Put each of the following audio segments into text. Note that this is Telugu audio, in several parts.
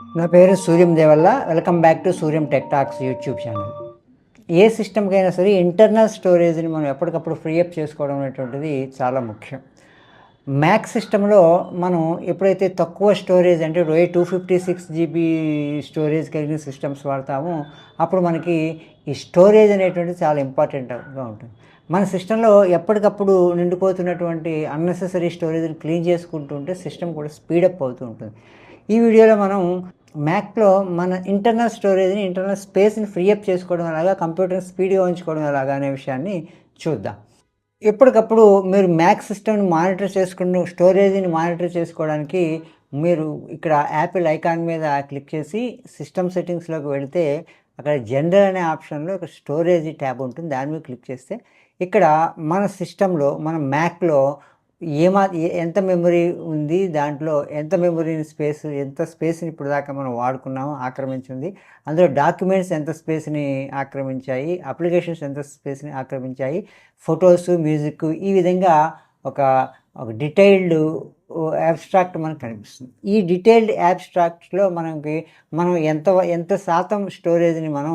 నా పేరు Suryam Devalla. Welcome back to Suryam tech talks YouTube channel ఏ సిస్టమ్కైనా సరే ఇంటర్నల్ స్టోరేజ్ని మనం ఎప్పటికప్పుడు ఫ్రీ అప్ చేసుకోవడం అనేటువంటిది చాలా ముఖ్యం. మ్యాక్ సిస్టంలో మనం ఎప్పుడైతే తక్కువ స్టోరేజ్ అంటే ఏ two fifty six GB storage కలిగిన సిస్టమ్స్ వాడతామో అప్పుడు మనకి ఈ స్టోరేజ్ అనేటువంటిది చాలా ఇంపార్టెంట్గా ఉంటుంది. మన సిస్టంలో ఎప్పటికప్పుడు నిండిపోతున్నటువంటి అన్నెసెసరీ స్టోరేజ్ని క్లీన్ చేసుకుంటూ ఉంటే సిస్టమ్ కూడా స్పీడప్ అవుతూ ఉంటుంది. ఈ వీడియోలో మనం మ్యాక్లో మన ఇంటర్నల్ స్టోరేజ్ని ఇంటర్నల్ స్పేస్ని ఫ్రీ అప్ చేసుకోవడం ఎలాగా కంప్యూటర్ని స్పీడ్గా ఉంచుకోవడం ఎలాగా అనే విషయాన్ని చూద్దాం. ఎప్పటికప్పుడు మీరు మ్యాక్ సిస్టమ్ని మానిటర్ చేసుకున్న స్టోరేజ్ని మానిటర్ చేసుకోవడానికి మీరు ఇక్కడ యాపిల్ ఐకాన్ మీద క్లిక్ చేసి సిస్టమ్ సెట్టింగ్స్లోకి వెళితే అక్కడ జనరల్ అనే ఆప్షన్లో ఇక్కడ స్టోరేజ్ ట్యాబ్ ఉంటుంది. దాని మీద క్లిక్ చేస్తే ఇక్కడ మన సిస్టంలో మన మ్యాక్లో ఏమా ఎంత మెమరీ ఉంది దాంట్లో ఎంత మెమరీని స్పేస్ ఎంత స్పేస్ని ఇప్పుడు దాకా మనం వాడుకున్నామో ఆక్రమించింది. అందులో డాక్యుమెంట్స్ ఎంత స్పేస్ని ఆక్రమించాయి అప్లికేషన్స్ ఎంత స్పేస్ని ఆక్రమించాయి ఫొటోస్ మ్యూజిక్ ఈ విధంగా ఒక ఒక డీటెయిల్డ్ యాబ్స్ట్రాక్ట్ మనకు కనిపిస్తుంది. ఈ డీటెయిల్డ్ యాబ్స్ట్రాక్ట్లో మనకి మనం ఎంత ఎంత శాతం స్టోరేజ్ని మనం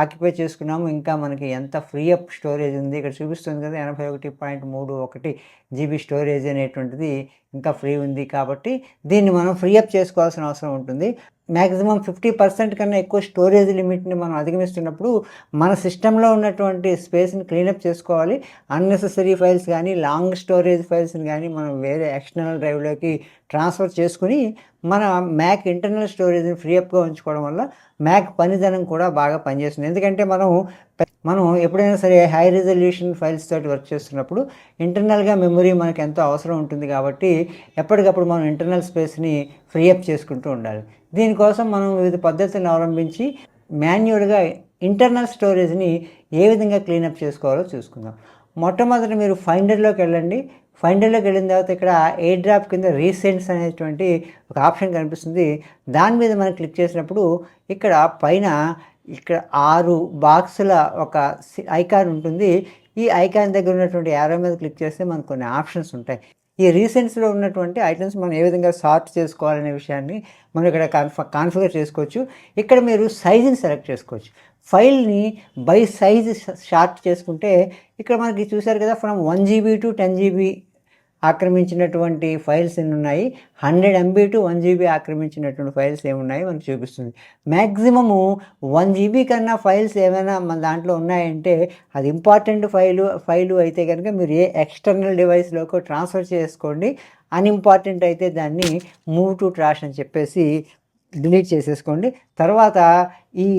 ఆక్యుపై చేసుకున్నాము ఇంకా మనకి ఎంత ఫ్రీ అప్ స్టోరేజ్ ఉంది. ఇక్కడ చూపిస్తుంది కదా ఎనభై ఒకటి పాయింట్ మూడు ఒకటి జీబీ స్టోరేజ్ అనేటువంటిది ఇంకా ఫ్రీ ఉంది కాబట్టి దీన్ని మనం ఫ్రీ అప్ చేసుకోవాల్సిన అవసరం ఉంటుంది. మ్యాక్సిమం ఫిఫ్టీ పర్సెంట్ కన్నా ఎక్కువ స్టోరేజ్ లిమిట్ని మనం అధిగమిస్తున్నప్పుడు మన సిస్టంలో ఉన్నటువంటి స్పేస్ని క్లీనప్ చేసుకోవాలి. అన్నెసెసరీ ఫైల్స్ కానీ లాంగ్ స్టోరేజ్ ఫైల్స్ని కానీ మనం వేరే ఎక్స్టర్నల్ డ్రైవ్లోకి ట్రాన్స్ఫర్ చేసుకుని మన మ్యాక్ ఇంటర్నల్ స్టోరేజ్ని ఫ్రీ అప్గా ఉంచుకోవడం వల్ల మ్యాక్ పనిదనం కూడా బాగా పనిచేస్తుంది. ఎందుకంటే మనం మనం ఎప్పుడైనా సరే హై రిజల్యూషన్ ఫైల్స్ తోటి వర్క్ చేస్తున్నప్పుడు ఇంటర్నల్గా మెమరీ మనకు ఎంతో అవసరం ఉంటుంది కాబట్టి ఎప్పటికప్పుడు మనం ఇంటర్నల్ స్పేస్ని ఫ్రీ అప్ చేసుకుంటూ ఉండాలి. దీనికోసం మనం వివిధ పద్ధతులను అవలంబించి మాన్యువల్గా ఇంటర్నల్ స్టోరేజ్ని ఏ విధంగా క్లీనప్ చేసుకోవాలో చూసుకుందాం. మొట్టమొదట మీరు ఫైండర్లోకి వెళ్ళండి. ఫైండర్లోకి వెళ్ళిన తర్వాత ఇక్కడ ఎయిర్ డ్రాప్ కింద రీసెంట్స్ అనేటువంటి ఒక ఆప్షన్ కనిపిస్తుంది. దాని మీద మనం క్లిక్ చేసినప్పుడు ఇక్కడ పైన ఇక్కడ ఆరు బాక్సుల ఒక ఐకాన్ ఉంటుంది. ఈ ఐకాన్ దగ్గర ఉన్నటువంటి యారో మీద క్లిక్ చేస్తే మనకు కొన్ని ఆప్షన్స్ ఉంటాయి. ఈ రీసెంట్స్లో ఉన్నటువంటి ఐటమ్స్ మనం ఏ విధంగా సార్ట్ చేసుకోవాలనే విషయాన్ని మనం ఇక్కడ కాన్ఫ కాన్ఫిగర్ చేసుకోవచ్చు. ఇక్కడ మీరు సైజుని సెలెక్ట్ చేసుకోవచ్చు. ఫైల్ని బై సైజ్ షార్ట్ చేసుకుంటే ఇక్కడ మనకి చూశారు కదా from one GB to ten GB ఆక్రమించినటువంటి files ఎన్ని ఉన్నాయి? Hundred MB to one GB ఆక్రమించినటువంటి files ఏమున్నాయి మనకు చూపిస్తుంది. మ్యాక్సిమము వన్ జీబీ కన్నా ఫైల్స్ ఏమైనా మన దాంట్లో ఉన్నాయంటే అది ఇంపార్టెంట్ ఫైలు ఫైలు అయితే కనుక మీరు ఏ ఎక్స్టర్నల్ డివైస్లోకి ట్రాన్స్ఫర్ చేసుకోండి. అన్ఇంపార్టెంట్ అయితే దాన్ని మూవ్ టు ట్రాష్ అని చెప్పేసి డిలీట్ చేసేసుకోండి. తర్వాత ఈ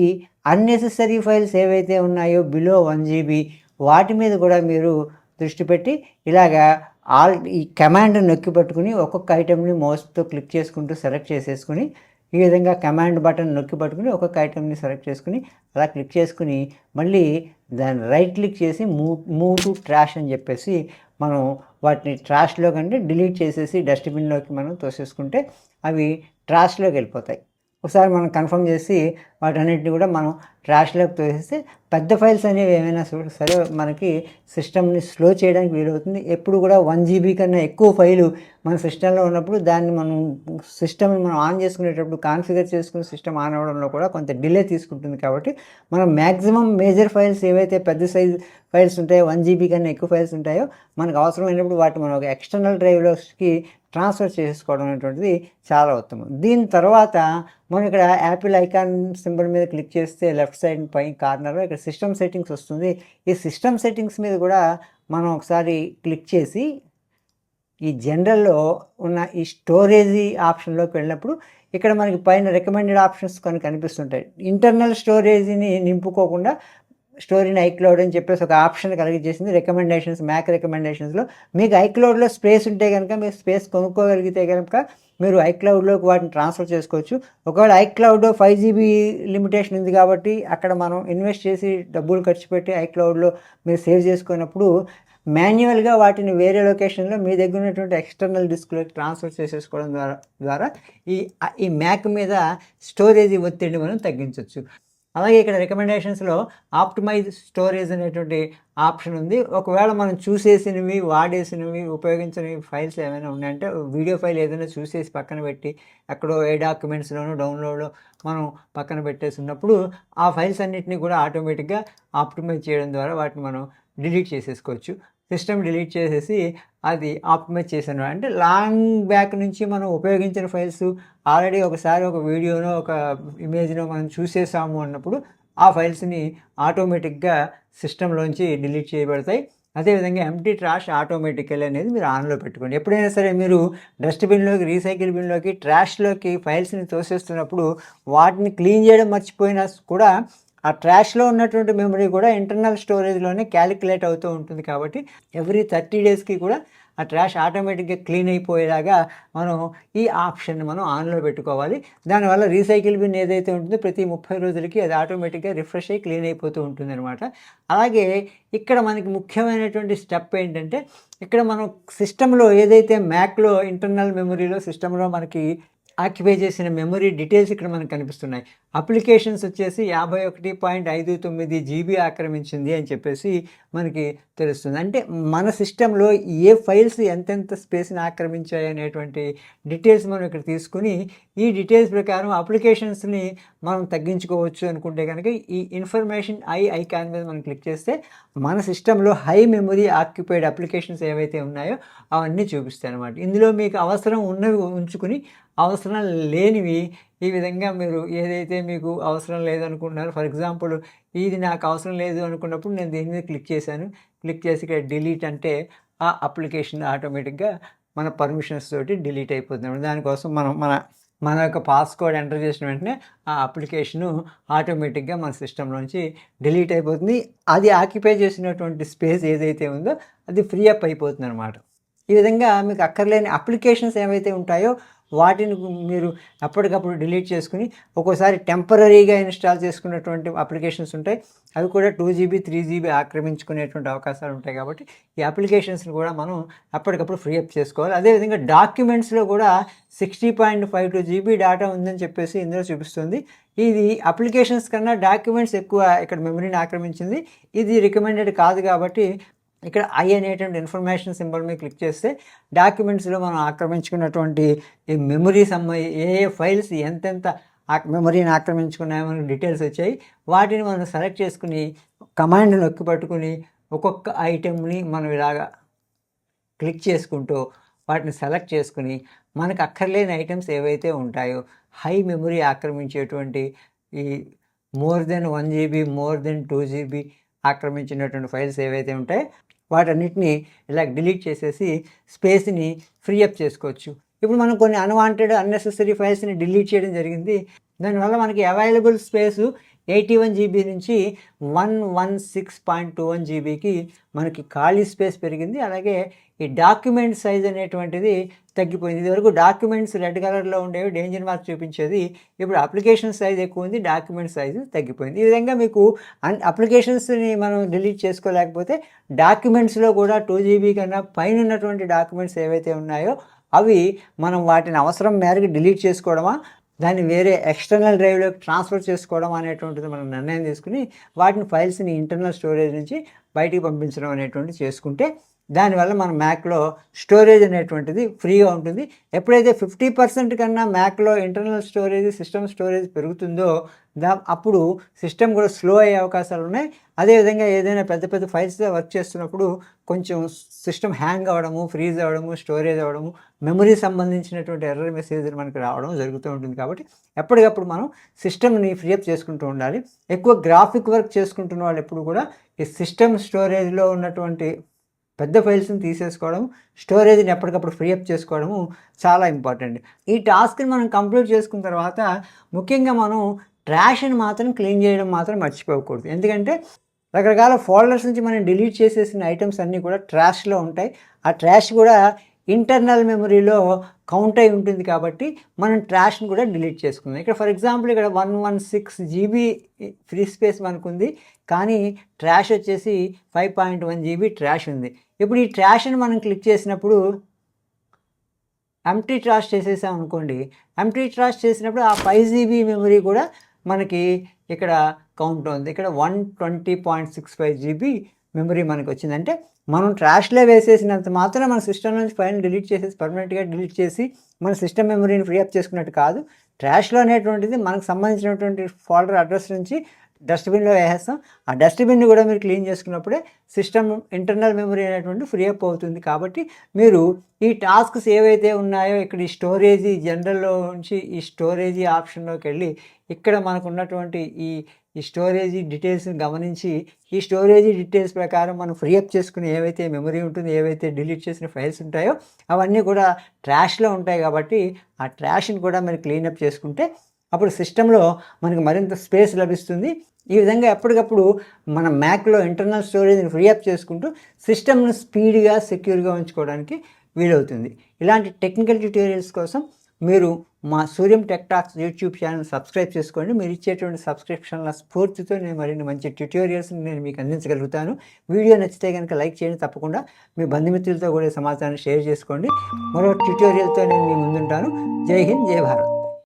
అన్నెసెసరీ ఫైల్స్ ఏవైతే ఉన్నాయో బిలో వన్ జీబీ వాటి మీద కూడా మీరు దృష్టి పెట్టి ఇలాగా ఆల్ ఈ కమాండ్ నొక్కి పట్టుకుని ఒక్కొక్క ఐటెంని మౌస్తో క్లిక్ చేసుకుంటూ సెలెక్ట్ చేసేసుకుని ఈ విధంగా కమాండ్ బటన్ నొక్కి పట్టుకుని ఒక్కొక్క ఐటెంని సెలెక్ట్ చేసుకుని అలా క్లిక్ చేసుకుని మళ్ళీ దాన్ని రైట్ క్లిక్ చేసి మూవ్ మూవ్ టు ట్రాష్ అని చెప్పేసి మనం వాటిని ట్రాష్లో కంటే డిలీట్ చేసేసి డస్ట్బిన్లోకి మనం తోసేసుకుంటే అవి ట్రాష్లోకి వెళ్ళిపోతాయి. ఒకసారి మనం కన్ఫర్మ్ చేసి వాటన్నిటిని కూడా మనం ట్రాష్లోకి తోసేస్తే పెద్ద ఫైల్స్ అనేవి ఏమైనా సరే- మనకి సిస్టమ్ని స్లో చేయడానికి వీలవుతుంది. ఎప్పుడు కూడా వన్ జీబీ కన్నా ఎక్కువ ఫైలు మన సిస్టంలో ఉన్నప్పుడు దాన్ని మనం సిస్టమ్ని మనం ఆన్ చేసుకునేటప్పుడు కాన్ఫిగర్ చేసుకుని సిస్టమ్ ఆన్ అవ్వడంలో కూడా కొంత డిలే తీసుకుంటుంది కాబట్టి మనం మ్యాక్సిమం మేజర్ ఫైల్స్ ఏవైతే పెద్ద సైజ్ ఫైల్స్ ఉంటాయో వన్ జీబీ కన్నా ఎక్కువ ఫైల్స్ ఉంటాయో మనకు అవసరమైనప్పుడు వాటిని మనం ఒక ఎక్స్టర్నల్ డ్రైవ్లోకి ట్రాన్స్ఫర్ చేసుకోవడం అనేటువంటిది చాలా ఉత్తమం. దీని తర్వాత మనం ఇక్కడ యాపిల్ ఐకాన్ సింబల్ మీద క్లిక్ చేస్తే లెఫ్ట్ సైడ్ పై కార్నర్లో ఇక్కడ సిస్టమ్ సెట్టింగ్స్ వస్తుంది. ఈ సిస్టమ్ సెట్టింగ్స్ మీద కూడా మనం ఒకసారి క్లిక్ చేసి ఈ జనరల్లో ఉన్న ఈ స్టోరేజీ ఆప్షన్లోకి వెళ్ళినప్పుడు ఇక్కడ మనకి పైన రికమెండెడ్ ఆప్షన్స్ కొన్ని కనిపిస్తుంటాయి. ఇంటర్నల్ స్టోరేజీని నింపుకోకుండా స్టోరీని ఐక్లౌడ్ అని చెప్పేసి ఒక ఆప్షన్ కలిగించేసింది రికమెండేషన్స్ మ్యాక్ రికమెండేషన్స్లో మీకు ఐక్లౌడ్లో స్పేస్ ఉంటే కనుక మీరు స్పేస్ కొనుక్కోగలిగితే కనుక మీరు ఐక్లౌడ్లోకి వాటిని ట్రాన్స్ఫర్ చేసుకోవచ్చు. ఒకవేళ ఐక్లౌడ్ ఫైవ్ జీబీ లిమిటేషన్ ఉంది కాబట్టి అక్కడ మనం ఇన్వెస్ట్ చేసి డబ్బులు ఖర్చు పెట్టి ఐక్లౌడ్లో మీరు సేవ్ చేసుకున్నప్పుడు మాన్యువల్గా వాటిని వేరే లొకేషన్లో మీ దగ్గర ఉన్నటువంటి ఎక్స్టర్నల్ డిస్క్లోకి ట్రాన్స్ఫర్ చేసేసుకోవడం ద్వారా ద్వారా ఈ ఈ మ్యాక్ మీద స్టోరేజ్ ఒత్తిడిని మనం తగ్గించవచ్చు. అలాగే ఇక్కడ రికమెండేషన్స్లో ఆప్టిమైజ్ స్టోరేజ్ అనేటువంటి ఆప్షన్ ఉంది. ఒకవేళ మనం చూసేసినవి వాడేసినవి ఉపయోగించినవి ఫైల్స్ ఏమైనా ఉన్నాయంటే వీడియో ఫైల్ ఏదైనా చూసేసి పక్కన పెట్టి ఎక్కడో ఏ డాక్యుమెంట్స్లోనూ డౌన్లోడ్లో మనం పక్కన పెట్టేసి ఉన్నప్పుడు ఆ ఫైల్స్ అన్నిటిని కూడా ఆటోమేటిక్గా ఆప్టిమైజ్ చేయడం ద్వారా వాటిని మనం డిలీట్ చేసేసుకోవచ్చు. సిస్టమ్ డిలీట్ చేసేసి అది ఆప్టిమైజ్ చేశాను అంటే లాంగ్ బ్యాక్ నుంచి మనం ఉపయోగించిన ఫైల్స్ ఆల్రెడీ ఒకసారి ఒక వీడియోనో ఒక ఇమేజ్నో మనం చూసేసాము అన్నప్పుడు ఆ ఫైల్స్ని ఆటోమేటిక్గా సిస్టంలోంచి డిలీట్ చేయబడతాయి. అదేవిధంగా ఎంటీ ట్రాష్ ఆటోమేటికల్ అనేది మీరు ఆన్లో పెట్టుకోండి. ఎప్పుడైనా సరే మీరు డస్ట్బిన్లోకి రీసైకిల్ బిన్లోకి ట్రాష్లోకి ఫైల్స్ని తోసేస్తున్నప్పుడు వాటిని క్లీన్ చేయడం మర్చిపోయినా కూడా ఆ ట్రాష్లో ఉన్నటువంటి మెమరీ కూడా ఇంటర్నల్ స్టోరేజ్లోనే క్యాలిక్యులేట్ అవుతూ ఉంటుంది కాబట్టి ఎవ్రీ థర్టీ డేస్కి కూడా ఆ ట్రాష్ ఆటోమేటిక్గా క్లీన్ అయిపోయేలాగా మనం ఈ ఆప్షన్ని మనం ఆన్లో పెట్టుకోవాలి. దానివల్ల రీసైకిల్ బిన్ ఏదైతే ఉంటుందో ప్రతి ముప్పై రోజులకి అది ఆటోమేటిక్గా రిఫ్రెష్ అయ్యి క్లీన్ అయిపోతూ ఉంటుంది అనమాట అలాగే ఇక్కడ మనకి ముఖ్యమైనటువంటి స్టెప్ ఏంటంటే ఇక్కడ మనం సిస్టంలో ఏదైతే మ్యాక్లో ఇంటర్నల్ మెమరీలో సిస్టంలో మనకి ఆక్యుపై చేసిన మెమరీ డీటెయిల్స్ ఇక్కడ మనకు కనిపిస్తున్నాయి. అప్లికేషన్స్ వచ్చేసి యాభై ఒకటి పాయింట్ ఐదు తొమ్మిది జీబీ ఆక్రమించింది అని చెప్పేసి మనకి తెలుస్తుంది. అంటే మన సిస్టంలో ఏ ఫైల్స్ ఎంతెంత స్పేస్ని ఆక్రమించాయి అనేటువంటి డీటెయిల్స్ మనం ఇక్కడ తీసుకుని ఈ డీటెయిల్స్ ప్రకారం అప్లికేషన్స్ని మనం తగ్గించుకోవచ్చు అనుకుంటే కనుక ఈ ఇన్ఫర్మేషన్ ఐ ఐకాన్ మీద మనం క్లిక్ చేస్తే మన సిస్టంలో హై మెమరీ ఆక్యుపైడ్ అప్లికేషన్స్ ఏవైతే ఉన్నాయో అవన్నీ చూపిస్తాయి అనమాట ఇందులో మీకు అవసరం ఉన్నవి ఉంచుకుని అవసరం లేనివి ఈ విధంగా మీరు ఏదైతే మీకు అవసరం లేదనుకుంటున్నారో ఫర్ ఎగ్జాంపుల్ ఇది నాకు అవసరం లేదు అనుకున్నప్పుడు నేను దీని మీద క్లిక్ చేశాను. క్లిక్ చేసి ఇక్కడ డిలీట్ అంటే ఆ అప్లికేషన్ ఆటోమేటిక్గా మన పర్మిషన్స్ తోటి డిలీట్ అయిపోతుంది. దానికోసం మనం మన మన యొక్క పాస్కోడ్ ఎంటర్ చేసిన వెంటనే ఆ అప్లికేషను ఆటోమేటిక్గా మన సిస్టంలోంచి డిలీట్ అయిపోతుంది. అది ఆక్యుపై చేసినటువంటి స్పేస్ ఏదైతే ఉందో అది ఫ్రీ అప్ అయిపోతుంది అనమాట ఈ విధంగా మీకు అక్కర్లేని అప్లికేషన్స్ ఏవైతే ఉంటాయో వాటిని మీరు అప్పటికప్పుడు డిలీట్ చేసుకుని ఒక్కోసారి టెంపరీగా ఇన్స్టాల్ చేసుకున్నటువంటి అప్లికేషన్స్ ఉంటాయి. అవి కూడా టూ జీబీ త్రీ జీబీ ఆక్రమించుకునేటువంటి అవకాశాలు ఉంటాయి కాబట్టి ఈ అప్లికేషన్స్ని కూడా మనం అప్పటికప్పుడు ఫ్రీ అప్ చేసుకోవాలి. అదేవిధంగా డాక్యుమెంట్స్లో కూడా sixty point five two GB data ఉందని చెప్పేసి ఇందులో చూపిస్తుంది. ఇది అప్లికేషన్స్ కన్నా డాక్యుమెంట్స్ ఎక్కువ ఇక్కడ మెమరీని ఆక్రమించింది. ఇది రికమెండెడ్ కాదు కాబట్టి ఇక్కడ ఐ అనేటువంటి ఇన్ఫర్మేషన్ సింబల్ మీద క్లిక్ చేస్తే డాక్యుమెంట్స్లో మనం ఆక్రమించుకున్నటువంటి ఈ మెమరీ సంబంధ ఏ ఏ ఫైల్స్ ఎంతెంత మెమరీని ఆక్రమించుకున్నాయో మనకు డీటెయిల్స్ వచ్చాయి. వాటిని మనం సెలెక్ట్ చేసుకుని కమాండ్ నొక్కి పట్టుకుని ఒక్కొక్క ఐటెంని మనం ఇలాగా క్లిక్ చేసుకుంటూ వాటిని సెలెక్ట్ చేసుకుని మనకు అక్కర్లేని ఐటమ్స్ ఏవైతే ఉంటాయో హై మెమరీ ఆక్రమించేటువంటి ఈ more than one GB more than two GB ఆక్రమించినటువంటి files ఏవైతే ఉంటాయో వాటన్నిటిని ఇలా డిలీట్ చేసేసి స్పేస్ని ఫ్రీ అప్ చేసుకోవచ్చు. ఇప్పుడు మనం కొన్ని అన్వాంటెడ్ అన్నెసెసరీ ఫైల్స్ని డిలీట్ చేయడం జరిగింది. దానివల్ల మనకి available space eighty one GB నుంచి one one six point two one జీబీకి మనకి ఖాళీ స్పేస్ పెరిగింది. అలాగే ఈ డాక్యుమెంట్ సైజ్ అనేటువంటిది తగ్గిపోయింది. ఇదివరకు డాక్యుమెంట్స్ రెడ్ కలర్లో ఉండేవి డేంజర్ మార్క్ చూపించేది. ఇప్పుడు అప్లికేషన్ సైజ్ ఎక్కువ ఉంది డాక్యుమెంట్ సైజు తగ్గిపోయింది. ఈ విధంగా మీకు అన్ అప్లికేషన్స్ని మనం డిలీట్ చేసుకోలేకపోతే డాక్యుమెంట్స్లో కూడా టూ జీబీ కన్నా పైన ఉన్నటువంటి డాక్యుమెంట్స్ ఏవైతే ఉన్నాయో అవి మనం వాటిని అవసరం మేరకు డిలీట్ చేసుకోవడమా? దాన్ని వేరే ఎక్స్టర్నల్ డ్రైవ్లోకి ట్రాన్స్ఫర్ చేసుకోవడం అనేటువంటిది మనం నిర్ణయం తీసుకుని వాటిని ఫైల్స్ని ఇంటర్నల్ స్టోరేజ్ నుంచి బయటికి పంపించడం అనేటువంటిది చేసుకుంటే దానివల్ల మన మ్యాక్లో స్టోరేజ్ అనేటువంటిది ఫ్రీగా ఉంటుంది. ఎప్పుడైతే ఫిఫ్టీ పర్సెంట్ కన్నా మ్యాక్లో ఇంటర్నల్ స్టోరేజ్ సిస్టమ్ స్టోరేజ్ పెరుగుతుందో దా అప్పుడు సిస్టమ్ కూడా స్లో అయ్యే అవకాశాలు ఉన్నాయి. అదేవిధంగా ఏదైనా పెద్ద పెద్ద ఫైల్స్ వర్క్ చేస్తున్నప్పుడు కొంచెం సిస్టమ్ హ్యాంగ్ అవ్వడము ఫ్రీజ్ అవ్వడము స్టోరేజ్ అవ్వడము మెమరీ సంబంధించినటువంటి ఎర్రర్ మెసేజ్లు మనకి రావడం జరుగుతూ ఉంటుంది కాబట్టి ఎప్పటికప్పుడు మనం సిస్టమ్ని ఫ్రీఅప్ చేసుకుంటూ ఉండాలి. ఎక్కువ గ్రాఫిక్ వర్క్ చేసుకుంటున్న వాళ్ళు ఎప్పుడు కూడా ఈ సిస్టమ్ స్టోరేజ్లో ఉన్నటువంటి పెద్ద ఫైల్స్ని తీసేసుకోవడం స్టోరేజ్ని ఎప్పటికప్పుడు ఫ్రీ అప్ చేసుకోవడము చాలా ఇంపార్టెంట్ ఈ టాస్క్ని మనం కంప్లీట్ చేసుకున్న తర్వాత ముఖ్యంగా మనం ట్రాష్ని మాత్రం క్లీన్ చేయడం మాత్రం మర్చిపోకూడదు. ఎందుకంటే రకరకాల ఫోల్డర్స్ నుంచి మనం డిలీట్ చేసేసిన ఐటమ్స్ అన్నీ కూడా ట్రాష్లో ఉంటాయి. ఆ ట్రాష్ కూడా ఇంటర్నల్ మెమరీలో కౌంట్ అయి ఉంటుంది కాబట్టి మనం ట్రాష్ని కూడా డిలీట్ చేసుకుందాం. ఇక్కడ ఫర్ ఎగ్జాంపుల్ ఇక్కడ one one six GB free space మనకు ఉంది కానీ ట్రాష్ వచ్చేసి five point one GB trash ఉంది. ఇప్పుడు ఈ ట్రాష్ని మనం క్లిక్ చేసినప్పుడు ఎంటీ ట్రాష్ చేసేసాం అనుకోండి ఎంటీ ట్రాష్ చేసినప్పుడు ఆ ఫైవ్ జీబీ మెమరీ కూడా మనకి ఇక్కడ కౌంట్ ఉంది ఇక్కడ one twenty point six five GB memory మనకు వచ్చిందంటే మనం ట్రాష్లో వేసేసినంత మాత్రం మన సిస్టమ్ నుంచి ఫైల్ డిలీట్ చేసేసి పర్మనెంట్గా డిలీట్ చేసి మన సిస్టమ్ మెమరీని ఫ్రీ అప్ చేసుకున్నట్టు కాదు. ట్రాష్లో అనేటువంటిది మనకు సంబంధించినటువంటి ఫోల్డర్ అడ్రస్ నుంచి డస్ట్బిన్లో వేసేస్తాం. ఆ డస్ట్బిన్ని కూడా మీరు క్లీన్ చేసుకున్నప్పుడే సిస్టమ్ ఇంటర్నల్ మెమరీ అనేటువంటి ఫ్రీ అప్ అవుతుంది. కాబట్టి మీరు ఈ టాస్క్స్ ఏవైతే ఉన్నాయో ఇక్కడ ఈ స్టోరేజీ జనరల్లో నుంచి ఈ స్టోరేజీ ఆప్షన్లోకి వెళ్ళి ఇక్కడ మనకు ఉన్నటువంటి ఈ ఈ స్టోరేజీ డీటెయిల్స్ని గమనించి ఈ స్టోరేజీ డీటెయిల్స్ ప్రకారం మనం ఫ్రీ అప్ చేసుకుని ఏవైతే మెమరీ ఉంటుంది ఏవైతే డిలీట్ చేసిన ఫైల్స్ ఉంటాయో అవన్నీ కూడా ట్రాష్లో ఉంటాయి కాబట్టి ఆ ట్రాష్ని కూడా మీరు క్లీనప్ చేసుకుంటే అప్పుడు సిస్టంలో మనకి మరింత స్పేస్ లభిస్తుంది. ఈ విధంగా ఎప్పటికప్పుడు మన మ్యాక్లో ఇంటర్నల్ స్టోరేజ్ని ఫ్రీ అప్ చేసుకుంటూ సిస్టమ్ను స్పీడ్గా సెక్యూర్గా ఉంచుకోవడానికి వీలవుతుంది. ఇలాంటి టెక్నికల్ ట్యూటోరియల్స్ కోసం మీరు మా Suryam tech talks YouTube channel subscribe చేసుకోండి. మీరు ఇచ్చేటువంటి సబ్స్క్రిప్షన్ల స్ఫూర్తితో నేను మరిన్ని మంచి ట్యూటోరియల్స్ని నేను మీకు అందించగలుగుతాను. వీడియో నచ్చితే కనుక లైక్ చేయండి. తప్పకుండా మీ బంధుమిత్రులతో కూడా సమాచారాన్ని షేర్ చేసుకోండి. మరో ట్యూటోరియల్తో నేను మీ ముందుంటాను. జై హింద్ జై భారత్.